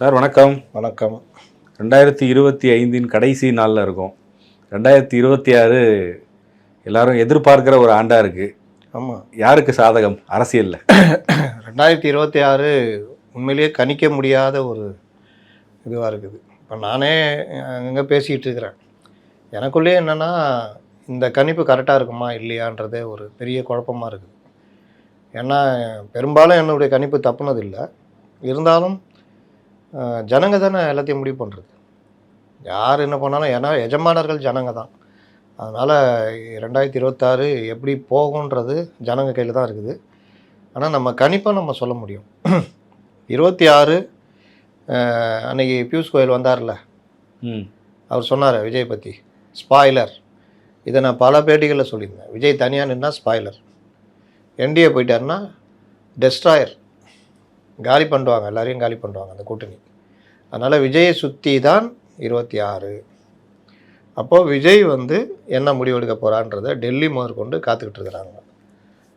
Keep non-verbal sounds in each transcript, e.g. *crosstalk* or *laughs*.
Sir வணக்கம். வணக்கம். ரெண்டாயிரத்தி இருபத்தி ஐந்தின் கடைசி நாளில் இருக்கோம். ரெண்டாயிரத்தி இருபத்தி ஆறு எல்லாரும் எதிர்பார்க்கிற ஒரு ஆண்டாக இருக்குது ஆமாம் யாருக்கு சாதகம்? அரசியலில். *coughs* ரெண்டாயிரத்தி இருபத்தி ஆறு உண்மையிலேயே கணிக்க முடியாத ஒரு இதுவாக இருக்குது. இப்போ நானே அங்கங்கே பேசிக்கிட்டு இருக்கிறேன். எனக்குள்ளேயே என்னென்னா இந்த கணிப்பு கரெக்டாக இருக்குமா இல்லையான்றதே ஒரு பெரிய குழப்பமாக இருக்குது. ஏன்னா பெரும்பாலும் என்னுடைய கணிப்பு தப்புனது இல்லை. இருந்தாலும் ஜனங்க தானே எல்லாத்தையும் முடிவு பண்ணுறது யார் என்ன பண்ணாலும் ஏன்னா எஜமானர்கள் ஜனங்க தான். அதனால் ரெண்டாயிரத்தி இருபத்தாறு எப்படி போகுன்றது ஜனங்க கையில் தான் இருக்குது. ஆனால் நம்ம கணிப்பாக நம்ம சொல்ல முடியும். இருபத்தி ஆறு அன்னைக்கு பியூஷ் கோயல் வந்தார்ல? அவர் சொன்னார் விஜய் பற்றி ஸ்பாய்லர். இதை நான் பல பேட்டிகளில் சொல்லியிருந்தேன். விஜய் தனியாக நின்னா ஸ்பாய்லர். NDA போயிட்டாருன்னா destroyer. காலி பண்ணுவாங்க எல்லாரையும் காலி பண்ணுவாங்க அந்த கூட்டணி. அதனால் விஜயை சுற்றி தான் இருபத்தி ஆறு. அப்போது விஜய் வந்து என்ன முடிவெடுக்க போகிறான்றதை டெல்லி முதற்கொண்டு காத்துக்கிட்டு இருக்கிறாங்க.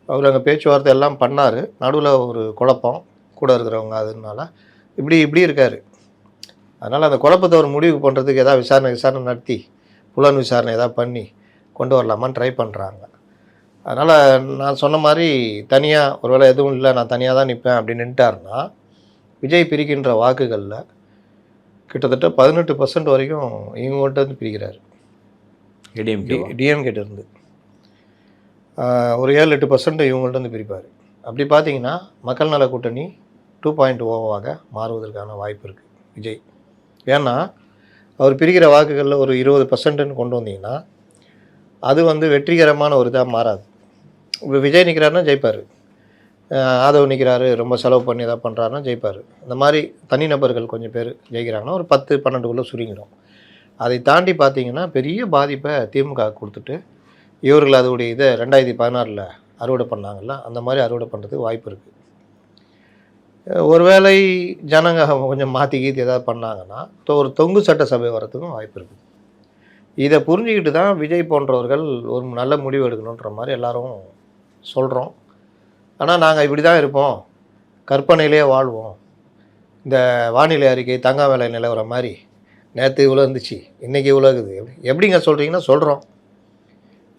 அவர் அங்கே பேச்சுவார்த்தை எல்லாம் பண்ணார். நடுவில் ஒரு குழப்பம் கூட இருக்கிறவங்க அதனால இப்படி இப்படி இருக்கார். அதனால் அந்த குழப்பத்தை ஒரு முடிவு பண்ணுறதுக்கு ஏதாவது விசாரணை விசாரணை நடத்தி புலன் விசாரணை ஏதாவது பண்ணி கொண்டு வரலாமான்னு ட்ரை பண்ணுறாங்க அதனால் நான் சொன்ன மாதிரி தனியாக ஒருவேளை எதுவும் இல்லை நான் தனியாக தான் நிற்பேன் அப்படின்னு நின்ட்டாருன்னா விஜய் பிரிக்கின்ற வாக்குகளில் கிட்டத்தட்ட பதினெட்டு பர்சன்ட் வரைக்கும் இவங்கள்ட்ட இருந்து பிரிக்கிறார். ஏடிஎம்கே டிஎம்கேட்ட இருந்து. ஒரு ஏழு எட்டு பர்சன்ட் இவங்கள்ட்ட இருந்து பிரிப்பார். அப்படி பார்த்தீங்கன்னா மக்கள் நல கூட்டணி டூ பாயிண்ட் ஓவாக மாறுவதற்கான வாய்ப்பு இருக்குது விஜய். ஏன்னா அவர் பிரிக்கிற வாக்குகளில் ஒரு இருபது பர்சன்ட்னு கொண்டு வந்தீங்கன்னா அது வந்து வெற்றிகரமான ஒரு இதாக மாறாது. இப்போ விஜய் நிற்கிறாருன்னா ஜெயிப்பார். ஆதவ் நிற்கிறாரு ரொம்ப செலவு பண்ணி எதாவது பண்ணுறாருன்னா ஜெயிப்பார். இந்த மாதிரி தனிநபர்கள் கொஞ்சம் பேர் ஜெயிக்கிறாங்கன்னா ஒரு பத்து பன்னெண்டுக்குள்ளே சுருங்கிடும். அதை தாண்டி பார்த்தீங்கன்னா பெரிய பாதிப்பை திமுக கொடுத்துட்டு இவர்கள் அதோடைய இதை ரெண்டாயிரத்தி பதினாறில் அறுவடை பண்ணாங்கல்ல அந்த மாதிரி அறுவடை பண்ணுறதுக்கு வாய்ப்பு இருக்குது ஒருவேளை ஜனங்க கொஞ்சம் மாற்றி கீத்தி ஏதாவது பண்ணாங்கன்னா தொ- ஒரு தொங்கு சட்டசபை வரத்துக்கும் வாய்ப்பு இருக்குது இதை புரிஞ்சுக்கிட்டு தான் விஜய் போன்றவர்கள் ஒரு நல்ல முடிவு எடுக்கணுன்ற மாதிரி எல்லாரும் சொல்கிறோம் ஆனால் நாங்கள் இப்படி தான் இருப்போம். கற்பனையிலே வாழ்வோம். இந்த வானிலை அறிக்கை தங்க விலை நிலவர மாதிரி நேற்று இவ்வளோ இருந்துச்சு இன்றைக்கி இவ்வளோ இருக்குது. எப்படி எப்படிங்க சொல்கிறீங்கன்னா சொல்கிறோம்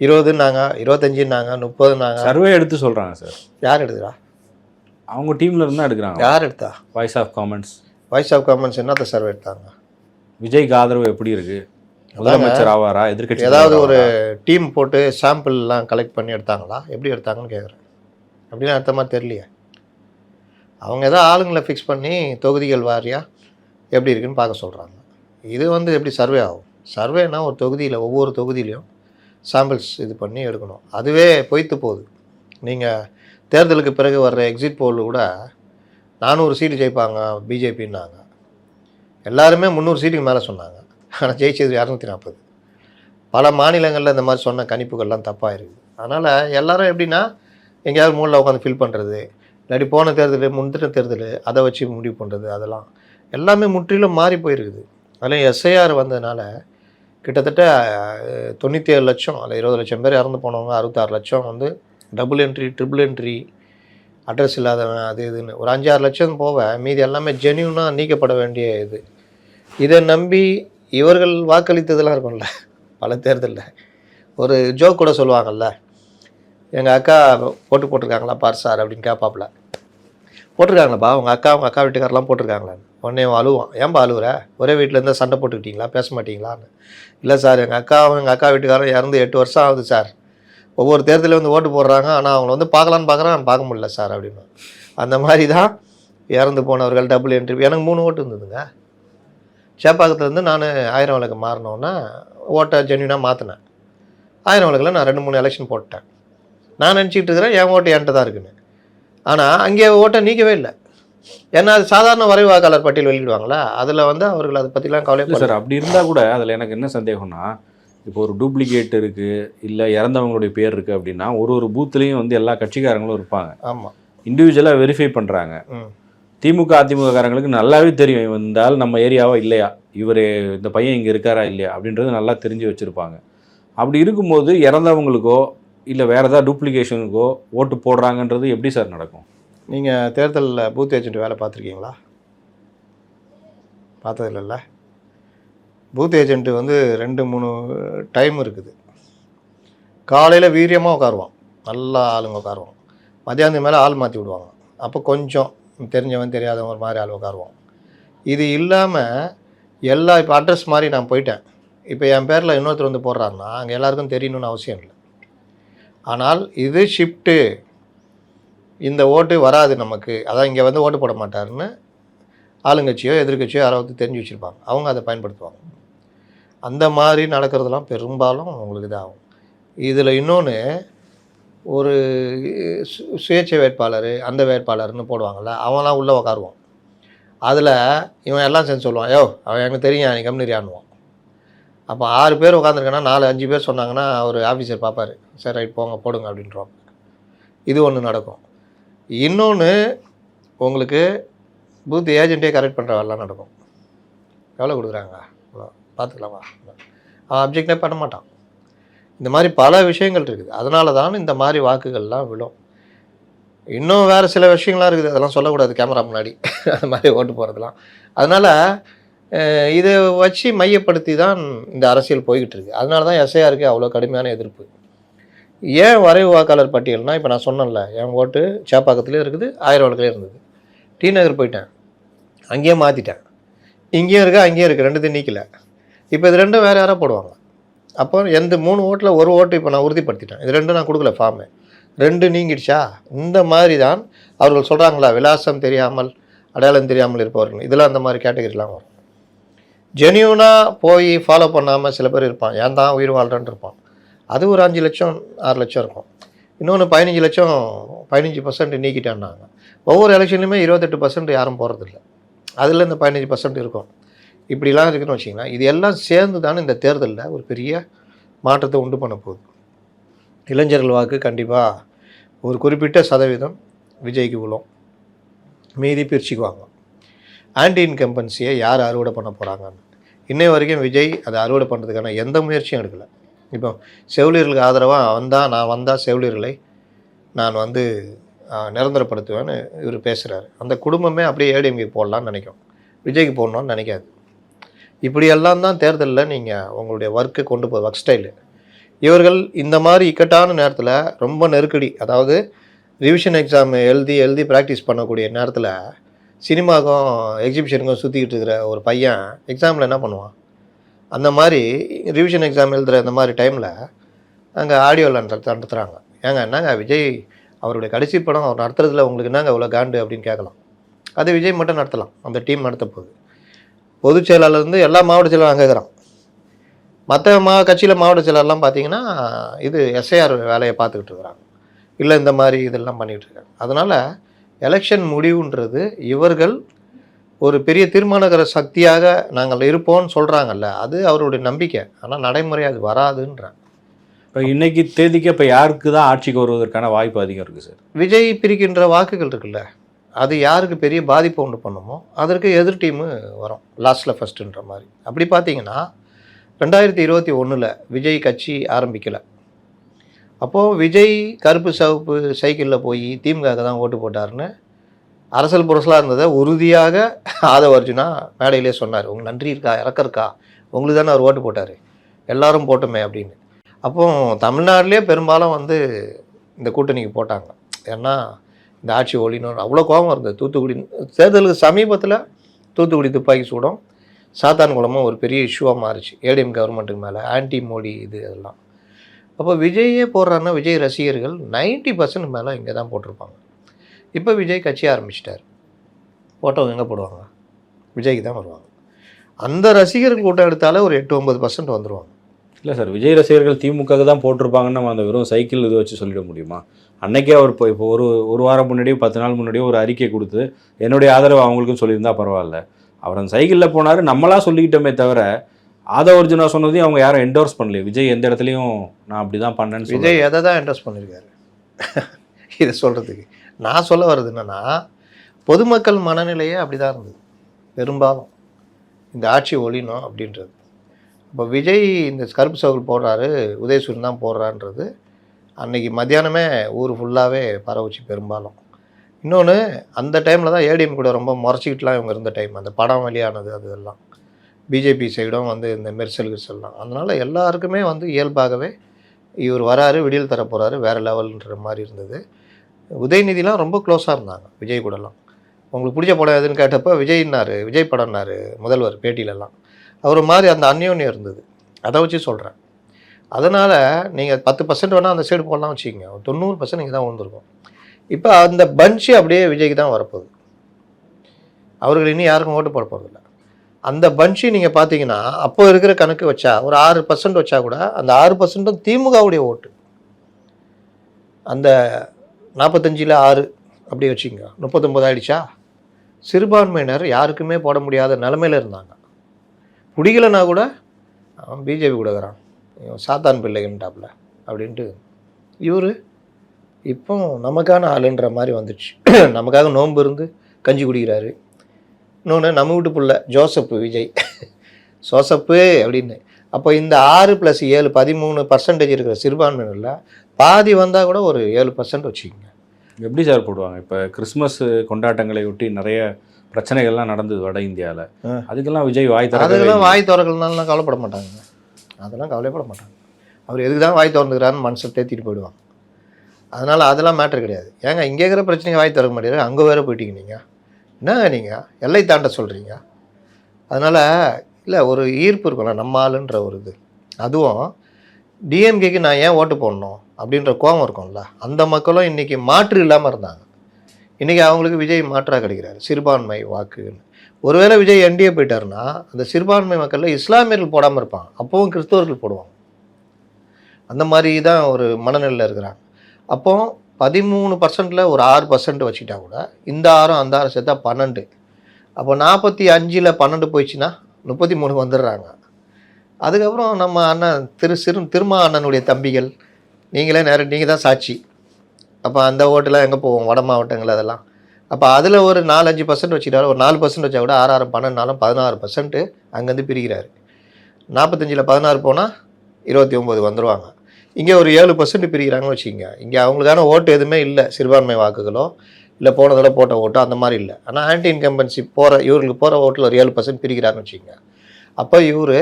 இருபதுன்னாங்க இருபத்தஞ்சுன்னாங்க முப்பதுன்னாங்க சர்வே எடுத்து சொல்கிறாங்க சார். யார் எடுத்துறா அவங்க டீம்ல இருந்து தான் எடுக்கிறாங்க. யார் எடுத்தா? Voice of comments voice of commons என்னத்த சர்வே எடுத்தாங்க? விஜய்க்கு ஆதரவு எப்படி இருக்கு? முதலமைச்சர் ஆவாரா? எதிர்க்கட்சி ஏதாவது ஒரு டீம் போட்டு சாம்பிள்லாம் கலெக்ட் பண்ணி எடுத்தாங்களா? எப்படி எடுத்தாங்கன்னு கேட்குறேன் அப்படின்னு அடுத்த மாதிரி தெரியலையே. அவங்க ஏதோ ஆளுங்களை ஃபிக்ஸ் பண்ணி தொகுதிகள் வாரியாக எப்படி இருக்குன்னு பார்க்க சொல்கிறாங்க இது வந்து எப்படி சர்வே ஆகும்? சர்வேனா ஒரு தொகுதியில் ஒவ்வொரு தொகுதியிலையும் சாம்பிள்ஸ் இது பண்ணி எடுக்கணும். அதுவே பொய்த்து போகுது. நீங்கள் தேர்தலுக்கு பிறகு வர்ற எக்ஸிட் போல் கூட நானூறு சீட்டு ஜெயிப்பாங்க பிஜேபின்னாங்க எல்லாருமே முந்நூறு சீட்டுக்கு மேலே சொன்னாங்க. ஆனால் ஜெயிச்சது இரநூத்தி நாற்பது பல மாநிலங்களில் இந்த மாதிரி சொன்ன கணிப்புகள்லாம் தப்பாக இருக்குது அதனால் எல்லாரும் எப்படின்னா எங்கேயாவது மூலில் உட்காந்து ஃபில் பண்ணுறது இல்லாட்டி போன தேர்தல் முந்தின தேர்தல் அதை வச்சு முடிவு பண்ணுறது அதெல்லாம். எல்லாமே முற்றிலும் மாறி போயிருக்குது. அதில் எஸ்ஐஆர் வந்ததுனால கிட்டத்தட்ட தொண்ணூற்றி ஏழு லட்சம் அதில் இருபது லட்சம் பேர் இறந்து போனவங்க அறுபத்தாறு லட்சம் வந்து double entry triple entry address இல்லாதவன் அது இதுன்னு. ஒரு அஞ்சாறு லட்சம் போக மீதி எல்லாமே ஜென்யூனாக நீக்கப்பட வேண்டிய இது. இதை நம்பி இவர்கள் வாக்களித்ததெல்லாம் இருக்கும்ல. பல தேர்தலில். ஒரு ஜோக் கூட சொல்லுவாங்கல்ல. எங்கள் அக்கா போட்டு போட்டிருக்காங்களா பார் சார் அப்படின்னு கேட்பாப்புல போட்டிருக்காங்களப்பா உங்கள் அக்கா உங்கள் அக்கா வீட்டுக்காரெலாம் போட்டிருக்காங்களான்னு உடனே அழுவான். ஏன்பா அழுவுற? ஒரே வீட்டில் இருந்தால் சண்டை போட்டுக்கிட்டீங்களா? பேச மாட்டீங்களான்னு. இல்லை சார் எங்கள் அக்காவும் எங்கள் அக்கா வீட்டுக்காரன் இறந்து எட்டு வருஷம் ஆகுது சார். ஒவ்வொரு தேர்தலில் வந்து ஓட்டு போடுறாங்க. ஆனால் அவங்கள வந்து பார்க்கலான்னு பார்க்குறேன் பார்க்க முடியல சார் அப்படின்னு. அந்த மாதிரி தான் இறந்து போனவர்கள் டபுள் என்ட்ரி எனக்கு மூணு ஓட்டு இருந்ததுங்க. சேப்பாக்கத்துலேருந்து நான் ஆயிரம் விளக்கு மாறினோன்னா ஓட்டை ஜென்யூனாக மாற்றினேன் ஆயிரம் விளக்கில் நான் ரெண்டு மூணு எலெக்ஷன் போட்டேன். நான் நினச்சிக்கிட்டு இருக்கிறேன் என் ஓட்டு என்கிட்ட தான் இருக்குன்னு. ஆனால் அங்கே ஓட்டை நீக்கவே இல்லை. ஏன்னா அது சாதாரண வரைவு வாக்காளர் பட்டியல் வெளியிடுவாங்களா? அதில் வந்து அவர்கள் அதை பற்றிலாம் கவலைப்பட சார் அப்படி இருந்தால் கூட அதில் எனக்கு என்ன சந்தேகம்னா இப்போ ஒரு டூப்ளிகேட் இருக்குது இல்லை இறந்தவங்களுடைய பேர் இருக்குது அப்படின்னா ஒரு ஒரு பூத்துலேயும் வந்து எல்லா கட்சிக்காரங்களும் இருப்பாங்க. ஆமாம் இண்டிவிஜுவலாக வெரிஃபை பண்ணுறாங்க ம். திமுக அதிமுககாரங்களுக்கு நல்லாவே தெரியும் இவன் நம்ம ஏரியாவா இல்லையா? இவர் இந்த பையன் இங்கே இருக்காரா இல்லையா? அப்படின்றது நல்லா தெரிஞ்சு வச்சுருப்பாங்க. அப்படி இருக்கும்போது இறந்தவங்களுக்கோ இல்லை வேறு ஏதாவது டூப்ளிகேஷனுக்கோ ஓட்டு போடுறாங்கன்றது எப்படி சார் நடக்கும்? நீங்கள் தேர்தலில் பூத் ஏஜென்ட் வேலை பார்த்துருக்கீங்களா? பார்த்ததில்ல பூத் ஏஜென்ட்டு வந்து ரெண்டு மூணு டைம் இருக்குது. காலையில் வீரியமாக உட்காருவான். நல்லா ஆளுங்க உட்காருவான். மத்தியானத்துக்கு மேலே ஆள் மாற்றி விடுவாங்க. அப்போ கொஞ்சம் தெரிஞ்சவன் தெரியாதவன் ஒரு மாதிரி ஆள் உட்காருவோம். இது இல்லாமல் எல்லா இப்போ அட்ரஸ் மாதிரி நான் போயிட்டேன். இப்போ என் பேரில் இன்னொருத்தர் வந்து போடுறாருன்னா அங்கே எல்லாருக்கும் தெரியணும்னு அவசியம் இல்லை. ஆனால் இது ஷிஃப்ட்டு இந்த ஓட்டு வராது நமக்கு. அதான் இங்கே வந்து ஓட்டு போட மாட்டாருன்னு ஆளுங்கட்சியோ எதிர்க்கட்சியோ யாராவது தெரிஞ்சு வச்சுருப்பாங்க. அவங்க அதை பயன்படுத்துவாங்க. அந்த மாதிரி நடக்கிறதெல்லாம் பெரும்பாலும் அவங்களுக்கு இதாகும். இதில் இன்னொன்று ஒரு சு- சுயேட்சை வேட்பாளர் அந்த வேட்பாளர்னு போடுவாங்கள்ல அவன்லாம் உள்ளே உக்காருவான். அதில் இவன் எல்லாம் சேர்ந்து சொல்லுவான் யோ அவன் எனக்கு தெரியும் நீ கம்னிரியானுவான் அப்போ ஆறு பேர் உட்காந்துருக்கேன்னா நாலு அஞ்சு பேர் சொன்னாங்கன்னா ஒரு ஆஃபீஸர் பார்ப்பாரு சரி ரைட் போங்க போடுங்க அப்படின்றோம் இது ஒன்று நடக்கும். இன்னொன்று உங்களுக்கு பூத் ஏஜென்ட்டே கரெக்ட் பண்ணுற வேலைலாம் நடக்கும். எவ்வளோ கொடுக்குறாங்க? பார்த்துக்கலாமா அவன் அப்ஜெக்டே பண்ண மாட்டான். இந்த மாதிரி பல விஷயங்கள் இருக்குது. அதனால தான் இந்த மாதிரி வாக்குகள்லாம் விழும். இன்னும் வேறு சில விஷயங்கள்லாம் இருக்குது. அதெல்லாம் சொல்லக்கூடாது கேமரா முன்னாடி. *laughs* அந்த மாதிரி ஓட்டு போகிறதுலாம் அதனால் இதை வச்சு மையப்படுத்தி தான் இந்த அரசியல் போய்கிட்டு இருக்குது அதனால தான் எஸ்ஐஆருக்கு அவ்வளோ கடுமையான எதிர்ப்பு. ஏன் வரைவு வாக்காளர் பட்டியல்னால் இப்போ நான் சொன்னேன்ல என் ஓட்டு சேப்பாக்கத்துலேயும் இருக்குது ஆயிரம் இருந்தது. டி நகர் போயிட்டேன். அங்கேயே மாற்றிட்டேன் இங்கேயும் இருக்குது அங்கேயும் இருக்குது ரெண்டுத்தையும் நீக்கல. இப்போ இது ரெண்டும் வேறு யாராக போடுவாங்க. அப்போ எந்த மூணு ஓட்டில் ஒரு ஓட்டு இப்போ நான் உறுதிப்படுத்திட்டேன். இது ரெண்டும் நான் கொடுக்கல ஃபார்மு ரெண்டு நீங்கிடுச்சா? இந்த மாதிரி தான் அவர்கள் சொல்கிறாங்களா விலாசம் தெரியாமல் அடையாளம் தெரியாமல் இருப்பவர்கள். இதெல்லாம் அந்த மாதிரி கேட்டகரிலாம் வரும். ஜெனியூனாக போய் ஃபாலோ பண்ணாமல் சில பேர் இருப்பான் ஏன் தான் உயிர் வாழ்றேன்னு இருப்பான். அது ஒரு அஞ்சு லட்சம் ஆறு லட்சம் இருக்கும். இன்னொன்று பதினஞ்சு லட்சம் பதினஞ்சு பர்சன்ட் நீக்கிட்டேன்னாங்க. ஒவ்வொரு எலெக்ஷன்லையுமே இருபத்தெட்டு பர்சன்ட் யாரும் போகிறதில்ல அதில் இந்த பதினஞ்சு பர்சன்ட் இருக்கும். இப்படிலாம் இருக்குன்னு வச்சிங்களேன் இது எல்லாம் சேர்ந்து தானே இந்த தேர்தலில் ஒரு பெரிய மாற்றத்தை உண்டு பண்ண போகுது. இளைஞர்கள் வாக்கு கண்டிப்பாக ஒரு குறிப்பிட்ட சதவீதம் விஜய்க்கு விழும். மீதி பிரிச்சுக்குவாங்க. ஆன்டி இன்கம்பன்சியை யார் அறுவடை பண்ண போகிறாங்கன்னு இன்னை வரைக்கும் விஜய் அதை அறுவடை பண்ணுறதுக்கான எந்த முயற்சியும் எடுக்கலை. இப்போ செவிலியர்களுக்கு ஆதரவாக வந்தால் நான் வந்தால் செவிலியர்களை நான் வந்து நிரந்தரப்படுத்துவேன்னு இவர் பேசுகிறாரு அந்த குடும்பமே அப்படியே ஏடிஎம்கே போடலான்னு நினைக்கும். விஜய்க்கு போடணும்னு நினைக்காது. இப்படியெல்லாம் தான் தேர்தலில் நீங்கள் உங்களுடைய ஒர்க்கை கொண்டு போய் ஒர்க் ஸ்டைலு இவர்கள் இந்த மாதிரி இக்கட்டான நேரத்தில் ரொம்ப நெருக்கடி அதாவது ரிவிஷன் எக்ஸாம் எழுதி எழுதி ப்ராக்டிஸ் பண்ணக்கூடிய நேரத்தில் சினிமாக்கும் எக்ஸிபிஷனுக்கும் சுற்றிக்கிட்டு இருக்கிற ஒரு பையன் எக்ஸாமில் என்ன பண்ணுவான்? அந்த மாதிரி ரிவிஷன் எக்ஸாம் எழுதுகிற இந்த மாதிரி டைமில் அங்கே ஆடியோவில் நடத்துகிறாங்க ஏங்க என்னங்க விஜய் அவருடைய கடைசி படம் அவர் நடத்துறதுல உங்களுக்கு என்னங்க இவ்வளோ காண்டு அப்படின்னு கேட்கலாம். அது விஜய் மட்டும் நடத்தலாம். அந்த டீம் நடத்த போகுது. பொதுச் செயலாளர்லேருந்து எல்லா மாவட்ட செயலாளரும் அங்கே இருக்கிறான். மற்ற மா கட்சியில் மாவட்ட செயலாளர்லாம் பார்த்தீங்கன்னா இது எஸ்ஐஆர் வேலையை பார்த்துக்கிட்டு இருக்கிறாங்க. இல்லை இந்த மாதிரி இதெல்லாம் பண்ணிகிட்டு இருக்காங்க. அதனால் எலெக்ஷன் முடிவுன்றது இவர்கள் ஒரு பெரிய தீர்மானகர சக்தியாக நாங்கள் இருப்போம்னு சொல்கிறாங்கல்ல அது அவருடைய நம்பிக்கை. ஆனால் நடைமுறை அது வராதுன்றாங்க. இப்போ இன்னைக்கு தேதிக்கு இப்போ யாருக்கு தான் ஆட்சிக்கு வருவதற்கான வாய்ப்பு அதிகம் இருக்குது சார்? விஜய் பிரிக்கின்ற வாக்குகள் இருக்குல்ல அது யாருக்கு பெரிய பாதிப்பு உண்டு பண்ணுமோ அதற்கு எதிர் டீமு வரும் லாஸ்ட்டில் ஃபஸ்ட்டுன்ற மாதிரி. அப்படி பார்த்தீங்கன்னா ரெண்டாயிரத்தி இருபத்தி ஒன்றில் விஜய் கட்சி ஆரம்பிக்கலை. அப்போது விஜய் கருப்பு சிவப்பு சைக்கிளில் போய் திமுகவுக்கு தான் ஓட்டு போட்டாருன்னு அரசல் புரசலாக இருந்ததை உறுதியாக ஆதவ அர்ஜுனா மேடையிலே சொன்னார். உங்களுக்கு நன்றி இருக்கா? இறக்க இருக்கா? உங்களுக்கு தானே அவர் ஓட்டு போட்டார். எல்லாரும் போட்டோமே அப்படின்னு. அப்போ தமிழ்நாட்டிலே பெரும்பாலும் வந்து இந்த கூட்டணிக்கு போட்டாங்க. ஏன்னா இந்த ஆட்சி ஒழினு அவ்வளோ கோபம் இருந்தது. தூத்துக்குடி தேர்தலுக்கு சமீபத்தில் தூத்துக்குடி துப்பாக்கி சூடம் சாத்தான்குளமும் ஒரு பெரிய இஷ்யூவாக மாறுச்சு. ஏடிஎம் கவர்மெண்ட்டுக்கு மேலே ஆன்டி மோடி இது அதெல்லாம். அப்போ விஜயே போடுறாருன்னா விஜய் ரசிகர்கள் 90% பர்சன்ட் மேலே இங்கே தான் போட்டிருப்பாங்க. இப்போ விஜய் கட்சி ஆரம்பிச்சிட்டார். போட்டவங்க எங்கே போடுவாங்க? விஜய்க்கு தான் வருவாங்க. அந்த ரசிகர்கள் கூட்டம் எடுத்தாலே ஒரு எட்டு ஒன்பது பர்சன்ட் வந்துடுவாங்க இல்லை சார் விஜய் ரசிகர்கள் திமுகவுக்கு தான் போட்டிருப்பாங்கன்னு நம்ம அந்த வெறும் சைக்கிள் இது வச்சு சொல்லிட முடியுமா? அன்னைக்கே அவர் இப்போ இப்போ ஒரு ஒரு வாரம் முன்னாடியோ பத்து நாள் முன்னாடியோ ஒரு அறிக்கை கொடுத்து என்னுடைய ஆதரவு அவங்களுக்கும் சொல்லியிருந்தா பரவாயில்ல. அவர் அந்த சைக்கிளில் போனார் நம்மளாக சொல்லிக்கிட்டோமே தவிர ஆதவ அர்ஜுனா சொன்னதையும் அவங்க யாரும் என்டோர்ஸ் பண்ணலையே. விஜய் எந்த இடத்துலையும் நான் அப்படி தான் பண்ணேன்னு விஜய் எதை தான் என்டோர்ஸ் பண்ணியிருக்காரு இதை சொல்கிறதுக்கு நான் சொல்ல வர்றது என்னென்னா பொதுமக்கள் மனநிலையே அப்படி தான் இருந்தது. பெரும்பாலும். இந்த ஆட்சி ஒழினோம் அப்படின்றது. இப்போ விஜய் இந்த கருப்பு சவுல் போடுறாரு உதயசூரன் தான் போடுறான்றது அன்றைக்கி மத்தியானமே ஊர் ஃபுல்லாகவே பரவுச்சு பெரும்பாலும். இன்னொன்று அந்த டைமில் தான் ஏடிஎம் கூட ரொம்ப முறைச்சிக்கிட்டுலாம் இவங்க இருந்த டைம் அந்த படம் வெளியானது அது எல்லாம். பிஜேபி சைடும் வந்து இந்த மெர்சல் கிர்சல்லாம் அதனால் எல்லாருக்குமே வந்து இயல்பாகவே இவர் வராரு விடியல் தர போகிறாரு வேறு லெவல்ன்ற மாதிரி இருந்தது. உதயநிதிலாம் ரொம்ப க்ளோஸாக இருந்தாங்க விஜய் கூடலாம். உங்களுக்கு பிடிச்ச படம் எதுன்னு கேட்டப்போ விஜய்னாரு விஜய் படம்னாரு முதல்வர் பேட்டியிலலாம். அவர் மாதிரி அந்த அந்யோன்யம் இருந்தது. அதை வச்சு சொல்கிறேன் அதனால் நீங்கள் பத்து பர்சன்ட் வேணால் அந்த சைடு போடலாம் வச்சுக்கோங்க. தொண்ணூறு பர்சன்ட் இங்கே தான் விழுந்திருக்கும் இப்போ அந்த பஞ்சு அப்படியே விஜய்க்கு தான் வரப்போகுது. அவர்கள் இனி யாருக்கும் ஓட்டு போட போகிறதில்ல அந்த பஞ்சு நீங்கள் பார்த்தீங்கன்னா அப்போ இருக்கிற கணக்கு வச்சா ஒரு ஆறு பர்சன்ட் வச்சா கூட அந்த ஆறு பர்சன்ட்டும் திமுகவுடைய ஓட்டு. அந்த நாற்பத்தஞ்சில் ஆறு அப்படி வச்சுங்க முப்பத்தொம்பது ஆயிடுச்சா? சிறுபான்மையினர் யாருக்குமே போட முடியாத நிலமையில இருந்தாங்க. பிடிக்கலன்னா கூட அவன் பிஜேபி கூட இருக்கிறான் இவன் சாத்தான் பிள்ளைகன்ட்டாப்புல அப்படின்ட்டு இவர் இப்போ நமக்கான ஆளுன்ற மாதிரி வந்துடுச்சு. *clears throat* நமக்காக நோன்பு இருந்து கஞ்சி குடிக்கிறாரு. இன்னொன்று நம்ம வீட்டு பிள்ள ஜோசப்பு விஜய். *laughs* ஜோசப்பு அப்படின்னு. அப்போ இந்த ஆறு ப்ளஸ் ஏழு பதிமூணு பர்சன்டேஜ் இருக்கிற சிறுபான்மையினரில் பாதி வந்தால் கூட ஒரு ஏழு பர்சன்ட் வச்சுக்கோங்க. எப்படி சார் போடுவாங்க? இப்போ கிறிஸ்மஸ் கொண்டாட்டங்களை ஒட்டி நிறைய பிரச்சனைகள்லாம் நடந்தது வட இந்தியாவில். அதுக்கெல்லாம் விஜய் வாய் தர அதெல்லாம் வாய் திறக்கலனாலாம் கவலைப்பட மாட்டாங்க. அதெல்லாம் கவலைப்பட மாட்டாங்க. அவர் எதுக்கு தான் வாய் திறந்துக்கிறான்னு மனசை தேத்திட்டு போயிடுவாங்க. அதனால் அதெல்லாம் மேட்ரு கிடையாது. ஏங்க இங்கே இருக்கிற பிரச்சனைக்கு வாய் திறக்க மாட்டேங்குது அங்கே வேறு போயிட்டீங்க நீங்கள் என்ன நீங்கள் எல்லை தாண்ட சொல்கிறீங்க அதனால் இல்லை ஒரு ஈர்ப்பு இருக்கும்ல நம்ம ஆளுன்ற ஒரு இது. அதுவும் டிஎம்கேக்கு நான் ஏன் ஓட்டு போடணும்? அப்படின்ற கோபம் இருக்கும்ல. அந்த மக்களும் இன்றைக்கி மாற்று இல்லாமல் இருந்தாங்க. இன்றைக்கி அவங்களுக்கு விஜய் மாற்றாக கிடைக்கிறார். சிறுபான்மை வாக்குன்னு. ஒருவேளை விஜய் என்டிஏ போயிட்டாருன்னா அந்த சிறுபான்மை மக்களில் இஸ்லாமியர்கள் போடாமல் இருப்பாங்க. அப்போவும் கிறிஸ்தவர்கள் போடுவாங்க. அந்த மாதிரி தான் ஒரு மனநிலையில் இருக்கிறாங்க. அப்போ பதிமூணு பர்சன்ட்டில் ஒரு ஆறு பர்சன்ட் வச்சுக்கிட்டா கூட இந்த ஆறும் அந்த ஆறும் சேர்த்தா பன்னெண்டு. அப்போ நாற்பத்தி அஞ்சில் பன்னெண்டு போயிடுச்சுன்னா முப்பத்தி மூணு வந்துடுறாங்க. அதுக்கப்புறம் நம்ம அண்ணன் திரு சிறு திருமா அண்ணனுடைய தம்பிகள் நீங்களே நேரம் நீங்கள் தான் சாட்சி. அப்போ அந்த ஓட்டெல்லாம் எங்கே போவோம்? வட மாவட்டங்கள் அதெல்லாம். அப்போ அதில் ஒரு நாலஞ்சு பர்சன்ட் வச்சுட்டாரு ஒரு நாலு பர்சன்ட் வச்சா கூட ஆறாறு பன்னெண்டுனாலும் பதினாறு பர்சன்ட்டு அங்கேருந்து பிரிக்கிறாரு. நாற்பத்தஞ்சில் பதினாறு போனால் இருபத்தி ஒம்பது வந்துடுவாங்க இங்கே ஒரு ஏழு பர்சன்ட் பிரிக்கிறாங்கன்னு வச்சுக்கோங்க. இங்கே அவங்களுக்கான ஓட்டு எதுவுமே இல்லை. சிறுபான்மை வாக்குகளோ இல்லை போன தடவை போட்ட ஓட்டோ அந்த மாதிரி இல்லை. ஆனால் ஆன்டி இன்கம்பன்சி போகிற இவர்களுக்கு போகிற ஓட்டில் ஒரு ஏழு பர்சன்ட் பிரிக்கிறாருன்னு வச்சுக்கோங்க. அப்போ இவர்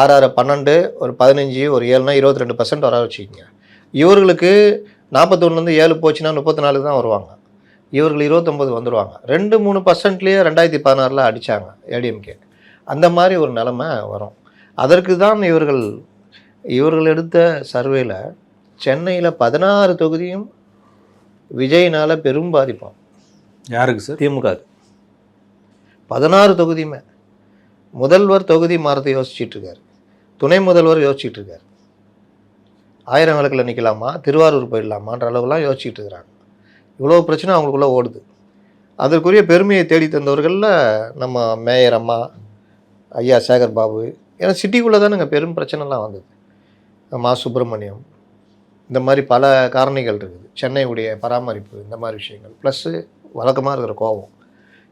ஆறு ஆறு பன்னெண்டு ஒரு பதினஞ்சு ஒரு ஏழுனா இருபத்தி ரெண்டு பர்சன்ட் வர வச்சுக்கோங்க. இவர்களுக்கு நாற்பத்தொன்னுலேருந்து ஏழு போச்சுன்னா முப்பத்தி நாலுக்கு தான் வருவாங்க. இவர்கள் இருபத்தொம்பது வந்துடுவாங்க ரெண்டு மூணு பர்சன்ட்லேயே ரெண்டாயிரத்தி பதினாறில் அடித்தாங்க ஏடிஎம்கே அந்த மாதிரி ஒரு நிலமை வரும். அதற்கு தான் இவர்கள் இவர்கள் எடுத்த சர்வேல சென்னையில் பதினாறு தொகுதியும் விஜய்னால பெரும் பாதிப்பாம் யாருக்கு சார்? திமுக பதினாறு தொகுதியுமே. முதல்வர் தொகுதி மாறத்தை யோசிச்சுட்டு இருக்காரு. துணை முதல்வர் யோசிச்சுட்டு இருக்காரு. ஆயிரம் விளக்கில் நிற்கலாமா திருவாரூர் போயிடலாமான்ற அளவுலாம் யோசிச்சுட்டு இருக்கிறாங்க. இவ்வளோ பிரச்சனை அவங்களுக்குள்ளே ஓடுது. அதற்குரிய பெருமையை தேடி தந்தவர்களில் நம்ம மேயர் அம்மா ஐயா சேகர் பாபு ஏன்னா சிட்டிக்குள்ளே தானேங்க பெரும் பிரச்சனைலாம் வந்தது. மா சுப்பிரமணியம் இந்த மாதிரி பல காரணிகள் இருக்குது. சென்னையுடைய பராமரிப்பு இந்த மாதிரி விஷயங்கள் ப்ளஸ்ஸு வழக்கமாக இருக்கிற கோபம்.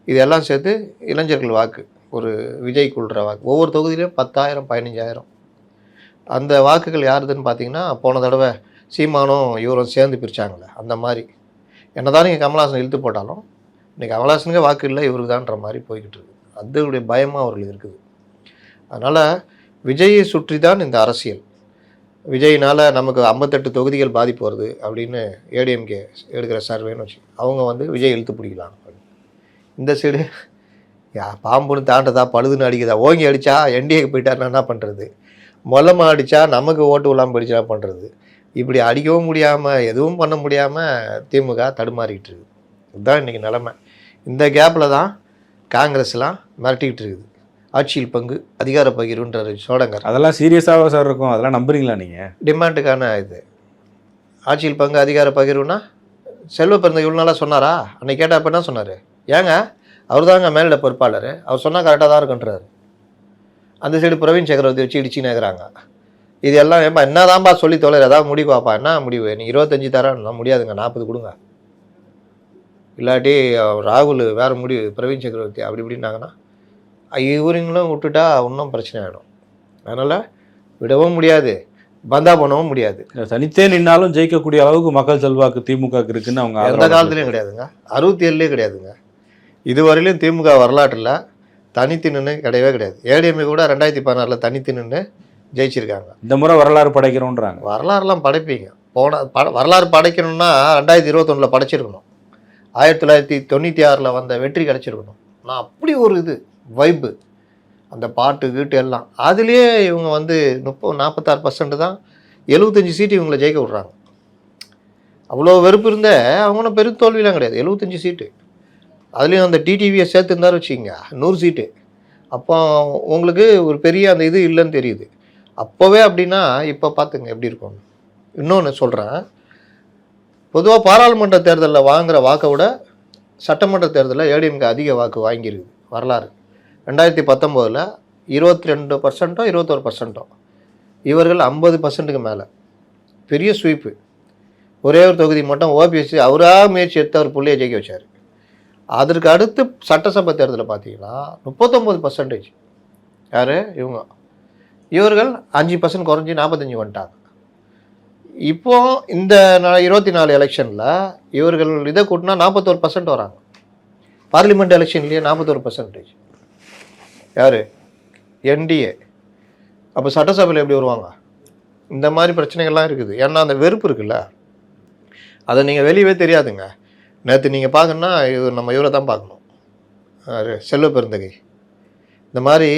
இதெல்லாம் சேர்த்து இளைஞர்கள் வாக்கு ஒரு விஜய் கொள்கிற வாக்கு ஒவ்வொரு தொகுதியிலையும் பத்தாயிரம் பதினஞ்சாயிரம் அந்த வாக்குகள் யாருதுன்னு பார்த்தீங்கன்னா போன தடவை சீமானும் இவரும் சேர்ந்து பிரித்தாங்களே அந்த மாதிரி. என்னதான் நீங்கள் கமல்ஹாசன் இழுத்து போட்டாலும் இன்றைக்கி கமல்ஹாசனுக்கு வாக்கு இல்லை இவருக்கு தான்ற மாதிரி போய்கிட்டு இருக்குது அதனுடைய பயமாக அவர்கள் இருக்குது. அதனால் விஜயை சுற்றி தான் இந்த அரசியல். விஜயினால் நமக்கு ஐம்பத்தெட்டு தொகுதிகள் பாதிப்பு வருது அப்படின்னு ஏடிஎம்கே எடுக்கிற சர்வேன்னு வச்சு அவங்க வந்து விஜய் இழுத்து பிடிக்கலாம் இந்த சைடு யா பாம்புன்னு தாண்டதா பழுதுன்னு அடிக்குதா? ஓங்கி அடித்தா என்டிஏக்கு போயிட்டாருன்னா என்ன பண்ணுறது மொல்லமாக அடித்தா நமக்கு ஓட்டு விழாமல் போயிடுச்சுனா பண்ணுறது இப்படி அடிக்கவும் முடியாமல் எதுவும் பண்ண முடியாமல் திமுக தடுமாறிக்கிட்டு இருக்குது இதுதான் இன்றைக்கி நிலமை. இந்த கேப்பில் தான் காங்கிரஸ்லாம் மிரட்டிக்கிட்டு இருக்குது ஆட்சியில் பங்கு அதிகார பகிர்வுன்ற சோடங்கர். அதெல்லாம் சீரியஸாக சார் இருக்கும்? அதெல்லாம் நம்புறீங்களா நீங்கள் டிமாண்டுக்கான இது. ஆட்சியில் பங்கு அதிகார பகிர்வுனா செல்வ பிறந்த இவ்வளோ நாளாக சொன்னாரா? அன்னைக்கு கேட்டால் அப்போ என்ன சொன்னார்? ஏங்க அவர் தாங்க மேலிட பொறுப்பாளர். அவர் சொன்னால் கரெக்டாக தான் இருக்குன்றாரு. அந்த சைடு பிரவீன் சக்கரவர்த்தி வச்சு இடிச்சுன்னு இருக்கிறாங்க. இது எல்லாம் ஏன்பா என்னதான்பா சொல்லி தொலைற? ஏதாவது முடிவு வாப்பா என்ன முடிவு நீ இருபத்தஞ்சி தரேன். முடியாதுங்க. நாற்பது கொடுங்க. இல்லாட்டி ராகுல் வேறு முடிவு பிரவீன் சக்கரவர்த்தி அப்படி இப்படின்னாங்கன்னா இவருங்களும் விட்டுட்டா இன்னும் பிரச்சனை ஆகிடும் அதனால் விடவும் முடியாது. பந்தா பண்ணவும் முடியாது. தனித்தே நின்னாலும் ஜெயிக்கக்கூடிய அளவுக்கு மக்கள் செல்வாக்கு திமுக இருக்குன்னு அவங்க எந்த காலத்துலையும் கிடையாதுங்க. அறுபத்தி ஏழுலேயும் கிடையாதுங்க. இதுவரையிலும் திமுக வரலாற்றில் தனித்து நின்று கிடையவே கிடையாது. ஏடிஎம்ஏ கூட ரெண்டாயிரத்தி பதினாறில் தனித்து நின்று ஜெயிச்சிருக்காங்க. இந்த முறை வரலாறு படைக்கிறோன்றாங்க வரலாறுலாம் படைப்பீங்க. போன பட வரலாறு படைக்கணும்னா ரெண்டாயிரத்தி இருபத்தொன்னில் படைச்சிருக்கணும். ஆயிரத்தி தொள்ளாயிரத்தி தொண்ணூற்றி ஆறில் வந்த வெற்றி கிடச்சிருக்கணும். நான் அப்படி ஒரு இது வைப்பு அந்த பாட்டு கீட்டு எல்லாம். அதுலேயே இவங்க வந்து முப்பது நாற்பத்தாறு பர்சன்ட் தான் எழுபத்தஞ்சி சீட்டு இவங்களை ஜெயிக்க விட்றாங்க. அவ்வளோ வெறுப்பு இருந்த அவங்களும் பெரும் தோல்விலாம் கிடையாது. எழுபத்தஞ்சி சீட்டு அதுலேயும் அந்த டிடிவியை சேர்த்துருந்தாரு வச்சுக்கிங்க நூறு சீட்டு. அப்போ உங்களுக்கு ஒரு பெரிய அந்த இது இல்லைன்னு தெரியுது. அப்போவே அப்படின்னா இப்போ பார்த்துங்க எப்படி இருக்கும். இன்னொன்று சொல்கிறேன் பொதுவாக பாராளுமன்ற தேர்தலில் வாங்குகிற வாக்கை விட சட்டமன்ற தேர்தலில் ஏடிஎம்கே அதிக வாக்கு வாங்கியிருக்குது வரலாறு. ரெண்டாயிரத்தி பத்தொம்போதில் இருபத்தி ரெண்டு பர்சன்ட்டோ இருபத்தோரு பர்சன்ட்டோ இவர்கள் ஐம்பது பர்சன்ட்டுக்கு மேலே. பெரிய ஸ்வீப்பு ஒரே ஒரு தொகுதி மட்டும் ஓபிஎஸ்சி அவராக முயற்சி எடுத்து அவர் பிள்ளையை ஜெயிக்க வச்சார். அதற்கு அடுத்து சட்டசபை தேர்தலில் பார்த்தீங்கன்னா முப்பத்தொம்பது பர்சன்டேஜ் யார்? இவங்க. இவர்கள் அஞ்சு பர்சன்ட் குறைஞ்சி நாற்பத்தஞ்சு வந்துட்டாங்க. இப்போ இந்த இருபத்தி நாலு எலெக்ஷனில் இவர்கள் இதை கூட்டினா நாற்பத்தோரு பர்சன்ட் வராங்க. பார்லிமெண்ட் எலெக்ஷன்லேயே நாற்பத்தோரு பர்சன்டேஜ் யார்? என்டிஏ அப்போ சட்டசபையில் எப்படி வருவாங்க? இந்த மாதிரி பிரச்சனைகள்லாம் இருக்குது. ஏன்னா அந்த வெறுப்பு இருக்குல்ல. அதை நீங்கள் வெளியவே தெரியாதுங்க. நேற்று நீங்கள் பார்க்கணுன்னா இது நம்ம இவரை தான் பார்க்கணும் செல்வ பெருந்தகை. இந்த மாதிரி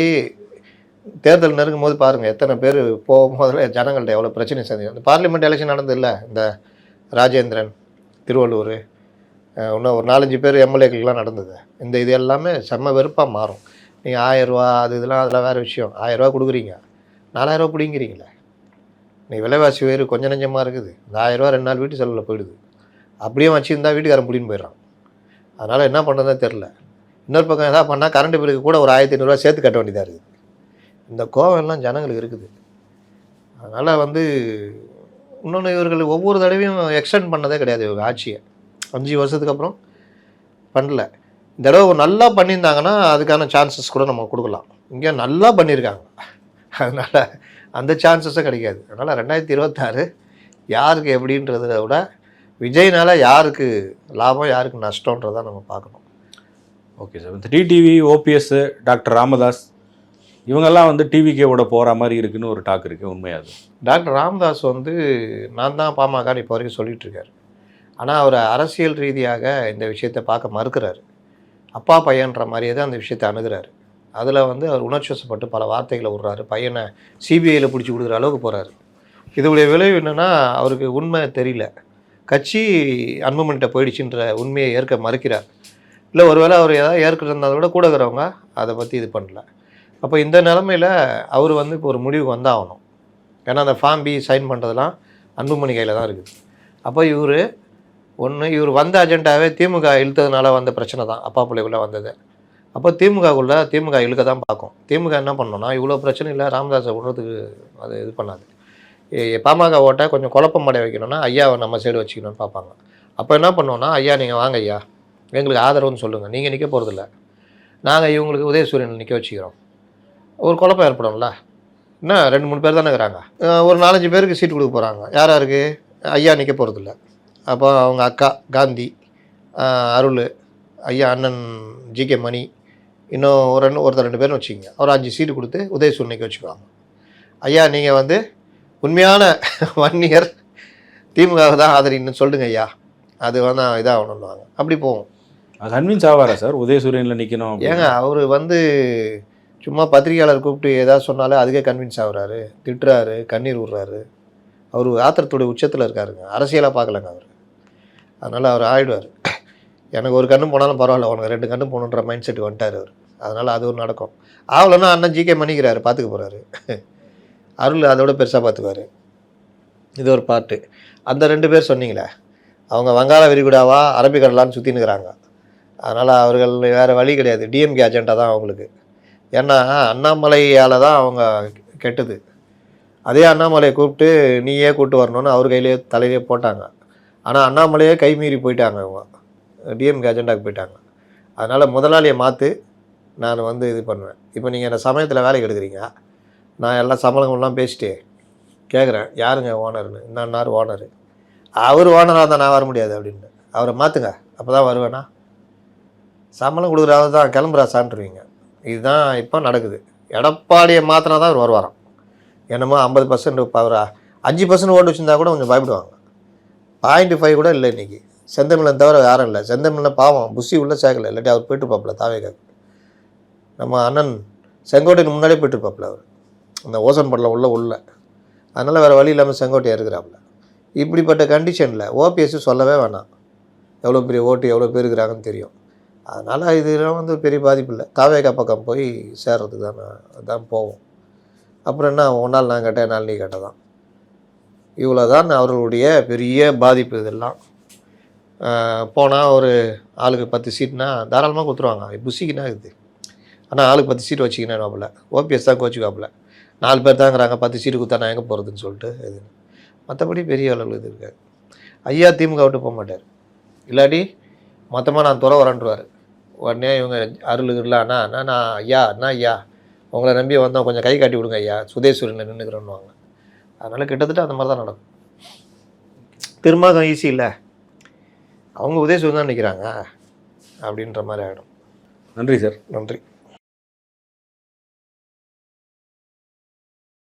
தேர்தல் நெருங்கும் போது பாருங்கள் எத்தனை பேர் போகும்போதில் ஜனங்கள்ட்ட எவ்வளோ பிரச்சனை சந்தி இந்த பார்லிமெண்ட் எலெக்ஷன் நடந்தது இல்லை இந்த ராஜேந்திரன் திருவள்ளூர் இன்னும் ஒரு நாலஞ்சு பேர் எம்எல்ஏக்கெல்லாம் நடந்தது. இந்த இது எல்லாமே செம்ம வெறுப்பாக மாறும். நீங்கள் ஆயரூவா அது இதெல்லாம் அதெல்லாம் வேறு விஷயம். ஆயரூவா கொடுக்குறீங்க. நாலாயிரரூவா பிடிங்கிறீங்களே. நீ விலைவாசி வேறு கொஞ்சம் நஞ்சமாக இருக்குது. இந்த ஆயிரரூவா ரெண்டு நாள் வீட்டு செலவில் போயிடுது. அப்படியே வச்சுருந்தா வீட்டுக்காரன் பிடின்னு போயிடுறான். அதனால் என்ன பண்ணுறதுன்னு தெரில இன்னொரு பக்கம் எதாவது பண்ணால் கரண்ட் பில்லுக்கு கூட ஒரு ஆயிரத்தி ஐநூறுரூவா சேர்த்து கட்ட வேண்டியதாக இருக்குது. இந்த கோவம் எல்லாம் ஜனங்களுக்கு இருக்குது. அதனால் வந்து இன்னொன்று இவர்கள் ஒவ்வொரு தடவையும் எக்ஸ்டெண்ட் பண்ணதே கிடையாது இவங்க ஆட்சியை. அஞ்சு வருஷத்துக்கு அப்புறம் பண்ணல. இந்த தடவை நல்லா பண்ணியிருந்தாங்கன்னா அதுக்கான சான்சஸ் கூட நம்ம கொடுக்கலாம். இங்கே நல்லா பண்ணியிருக்காங்க. அதனால் அந்த சான்சஸும் கிடைக்காது. அதனால் ரெண்டாயிரத்தி இருபத்தாறு யாருக்கு எப்படின்றத விட விஜய்னால யாருக்கு லாபம் யாருக்கு நஷ்டன்றதை நம்ம பார்க்கணும். Okay sir. இந்த டிடிவி ஓபிஎஸ் டாக்டர் ராமதாஸ் இவங்கெல்லாம் வந்து டிவிகேவோட போகிற மாதிரி இருக்குன்னு ஒரு டாக் இருக்குது உண்மையாது டாக்டர் ராமதாஸ் வந்து நான் தான் பாமகன்னு இப்போ வரைக்கும் சொல்லிட்டு இருக்காரு. ஆனால் அவர் அரசியல் ரீதியாக இந்த விஷயத்தை பார்க்க மறுக்கிறாரு. அப்பா பையன்ற மாதிரியே தான் அந்த விஷயத்தை அணுகிறாரு. அதில் வந்து அவர் உணர்ச்சிவசப்பட்டு பல வார்த்தைகளை விடுறாரு. பையனை சிபிஐயில் பிடிச்சி கொடுக்குற அளவுக்கு போகிறாரு இதோடைய விளைவு என்னென்னா அவருக்கு உண்மை தெரியல. கட்சி அன்புமணிட்ட போயிடுச்சுன்ற உண்மையை ஏற்க மறுக்கிறார். இல்லை ஒருவேளை அவர் ஏதாவது ஏற்கிறத விட கூட இருக்கிறவங்க அதை பற்றி இது பண்ணல. அப்போ இந்த நிலமையில் அவர் வந்து இப்போ ஒரு முடிவுக்கு வந்தாகணும். ஏன்னா அந்த ஃபார்ம் பி சைன் பண்ணுறதெல்லாம் அன்புமணி கையில் தான் இருக்குது. அப்போ இவர் ஒன்று இவர் வந்த அஜெண்டாவே திமுக இழுத்ததுனால வந்த பிரச்சனை தான். அப்பா பிள்ளைக்குள்ளே வந்தது. அப்போ திமுகக்குள்ளே திமுக இழுக்க தான் பார்க்கும். திமுக என்ன பண்ணோன்னா இவ்வளோ பிரச்சனை இல்லை ராமதாஸை விடுறதுக்கு அது இது பண்ணாது. பாமக ஓட்டை கொஞ்சம் குழப்பம் அடைய வைக்கணும்னா ஐயாவை நம்ம சைடு வச்சுக்கணும்னு பார்ப்பாங்க. அப்போ என்ன பண்ணுவோம்னா ஐயா நீங்கள் வாங்க ஐயா. எங்களுக்கு ஆதரவுன்னு சொல்லுங்கள் நீங்கள் நிற்க போகிறதில்ல நாங்கள் இவங்களுக்கு உதயசூரியன் நிற்க வச்சுக்கிறோம். ஒரு குழப்பம் ஏற்படும்ல. என்ன ரெண்டு மூணு பேர் தானே இருக்கிறாங்க. ஒரு நாலஞ்சு பேருக்கு சீட் கொடுக்க போகிறாங்க யார் யாருக்கு ஐயா நிற்க போகிறதில்ல அப்போ அவங்க அக்கா காந்தி அருள் ஐயா அண்ணன் ஜிகே மணி இன்னும் ஒரு ரெண்டு ஒருத்தர் ரெண்டு பேரும் வச்சுக்கோங்க. ஒரு அஞ்சு சீட்டு கொடுத்து உதயசூரியன் நிற்க வச்சுக்குவாங்க. ஐயா நீங்கள் வந்து உண்மையான ஒன் இயர் திமுக தான் ஆதரின்னு சொல்லுங்க ஐயா. அது வந்து இதாகணும்னுவாங்க. அப்படி போவோம். கன்வின்ஸ் ஆவாரா சார்? உதயசூரியனில் நிற்கணும் ஏங்க அவர் வந்து சும்மா பத்திரிகையாளர் கூப்பிட்டு ஏதாவது சொன்னாலே அதுக்கே கன்வின்ஸ் ஆகுறாரு. திட்டுறாரு கண்ணீர் விடுறாரு அவர் ஆத்திரத்துடைய உச்சத்தில் இருக்காருங்க. அரசியலாக பார்க்கலங்க அவர். அதனால் அவர் ஆயிடுவார். எனக்கு ஒரு கண்ணு போனாலும் பரவாயில்ல உனக்கு ரெண்டு கண்ணு போகணுன்ற மைண்ட் செட் வந்துட்டார் அவர். அதனால் அது ஒரு நடக்கும். ஆகலைன்னா அண்ணன் ஜிகே மன்னிக்கிறாரு பார்த்துக்க போகிறாரு அருள் அதோட பெருசாக பார்த்துக்குவார் இது ஒரு பாட்டு. அந்த ரெண்டு பேர் சொன்னீங்களே அவங்க வங்காள விரிகுடாவா அரபிக்கடலான்னு சுற்றினுக்கிறாங்க அதனால் அவர்கள் வேறு வழி கிடையாது. டிஎம்கே அஜெண்டா தான் அவங்களுக்கு. ஏன்னா அண்ணாமலையால் தான் அவங்க கெட்டது. அதே அண்ணாமலையை கூப்பிட்டு நீயே கூப்பிட்டு வரணும்னு அவர் கையிலேயே தலையிலே போட்டாங்க. ஆனால் அண்ணாமலையே கைமீறி போயிட்டாங்க அவங்க டிஎம்கே அஜெண்டாக்கு போயிட்டாங்க. அதனால் முதலாளியை மாற்று நான் வந்து இது பண்ணுவேன். இப்போ நீங்கள் என்ன சமயத்தில் வேலைக்கு எடுக்கிறீங்க? நான் எல்லாம் சம்பளங்கள்லாம் பேசிட்டு கேட்குறேன் யாருங்க ஓனர்னு? இன்னார் ஓனர்? அவர் ஓனராக தான் நான் வர முடியாது அப்படின்னு. அவரை மாற்றுங்க அப்போ தான் வருவேனா? சம்பளம் கொடுக்குறாரு தான் கிளம்புறா சான்றுவீங்க இதுதான் இப்போ நடக்குது. எடப்பாடியை மாற்றினா தான் அவர் வருவாராம். என்னமோ ஐம்பது பர்சன்ட் அவர் அஞ்சு பர்சன்ட் ஓட்டு வச்சுருந்தா கூட கொஞ்சம் பயப்படுவாங்க. பாயிண்ட் ஃபைவ் கூட இல்லை இன்றைக்கி செந்தமிழன் தவிர யாரும் இல்லை. செந்தமிழன் பாவம். புஷி உள்ளே சேர்க்கல. இல்லாட்டி அவர் போயிட்டு பார்ப்பல தாவேக நம்ம அண்ணன் செங்கோட்டைக்கு முன்னாடியே போயிட்டு பார்ப்பல அவர். அந்த ஓசன் படலம் உள்ள உள்ள. அதனால் வேறு வழி இல்லாமல் செங்கோட்டையாக இருக்கிறாப்புல. இப்படிப்பட்ட கண்டிஷனில் ஓபிஎஸ் சொல்லவே வேணாம். எவ்வளோ பெரிய ஓட்டு எவ்வளோ பேர் இருக்கிறாங்கன்னு தெரியும். அதனால் இதெல்லாம் வந்து பெரிய பாதிப்பு இல்லை. தாவேகா பக்கம் போய் சேர்றதுக்கு தான் தான் போவோம். அப்புறம் என்ன ஒரு நாள் நான் கேட்டேன் நாள் நீ கேட்டதான். இவ்வளோ தான் அவர்களுடைய பெரிய பாதிப்பு இதெல்லாம். போனால் ஒரு ஆளுக்கு பத்து சீட்னா தாராளமாக கொடுத்துருவாங்க. புசிக்குன்னா இருக்குது ஆனால் ஆளுக்கு பத்து சீட் வச்சிக்கினாப்புல ஓபிஎஸ் தான் கோச்சுக்காப்புல நாலு பேர் தாங்கிறாங்க பத்து சீட்டு கொடுத்தா நான் எங்கே போகிறதுன்னு சொல்லிட்டு இது. மற்றபடி பெரிய அளவில் இது இருக்காது. ஐயா திமுக விட்டு போக மாட்டார். இல்லாட்டி மொத்தமாக நான் துறை வரேன்ட்டுருவார் உடனே இவங்க அருள் இருளாண்ணா அண்ணா நான் ஐயா அண்ணா ஐயா. உங்களை நம்பி வந்தோம் கொஞ்சம் கை காட்டி விடுங்க ஐயா. சுதேஸ்வரில் நின்றுக்கிறோன்னுவாங்க அதனால் கிட்டத்தட்ட அந்த மாதிரி தான் நடக்கும். திருமாகம் ஈஸி இல்லை. அவங்க உதயசூரன் தான் நிற்கிறாங்க அப்படின்ற மாதிரி ஆகிடும் நன்றி சார். நன்றி.